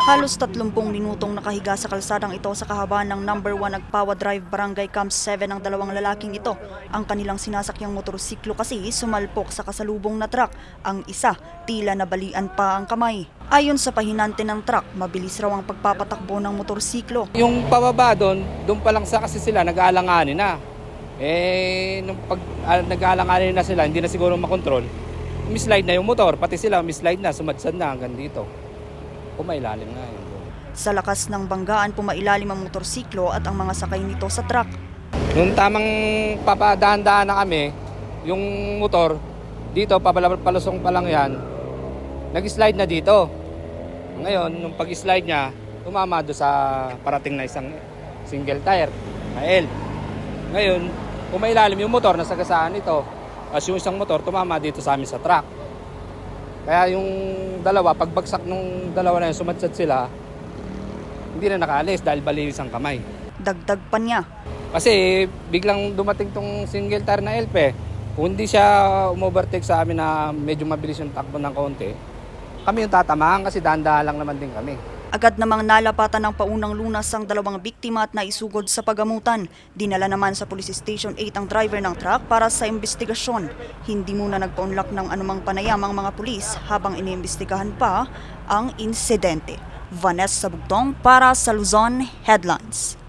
Halos 30 minutong nakahiga sa kalsadang ito sa kahabaan ng number 1 Nagpawa Drive Barangay Camp 7 ang dalawang lalaking ito. Ang kanilang sinasakyang motorsiklo kasi sumalpok sa kasalubong na truck. Ang isa, tila nabalian pa ang kamay. Ayon sa pahinante ng truck, mabilis raw ang pagpapatakbo ng motorsiklo. Yung pababa doon, doon pa lang sa kasi sila nag-aalanganin na. Eh, nung pag ah, nag-aalanganin na sila, hindi na siguro makontrol. Mislide na yung motor, pati sila mislide na, sumadsad na hanggang dito. Pumailalim nga yun. Sa lakas ng banggaan, pumailalim ang motorsiklo at ang mga sakay nito sa truck. Nung tamang papadahan-dahan na kami, yung motor, dito, papalusong pa lang yan, nag-slide na dito. Ngayon, nung pag-slide niya, tumama do sa parating na isang single tire na L. Ngayon, pumailalim yung motor, nasagasaan ito. As yung isang motor, tumama dito sa amin sa truck. Kaya yung dalawa, pagbagsak nung dalawa na yun, sumadsad sila, hindi na nakaalis dahil baliwis ang kamay. Dagdag pa niya, Kasi biglang dumating tong single tire na LP, kung hindi siya umovertake sa amin na medyo mabilis yung takbo ng konti, kami yung tatamaan kasi dahan lang naman din kami. Agad namang nalapatan ng paunang lunas ang dalawang biktima at naisugod sa pagamutan. Dinala naman sa Police Station 8 ang driver ng truck para sa investigasyon. Hindi muna nagpaunlak ng anumang panayam ang mga pulis habang iniimbestigahan pa ang insidente. Vanessa Bugtong para sa Luzon Headlines.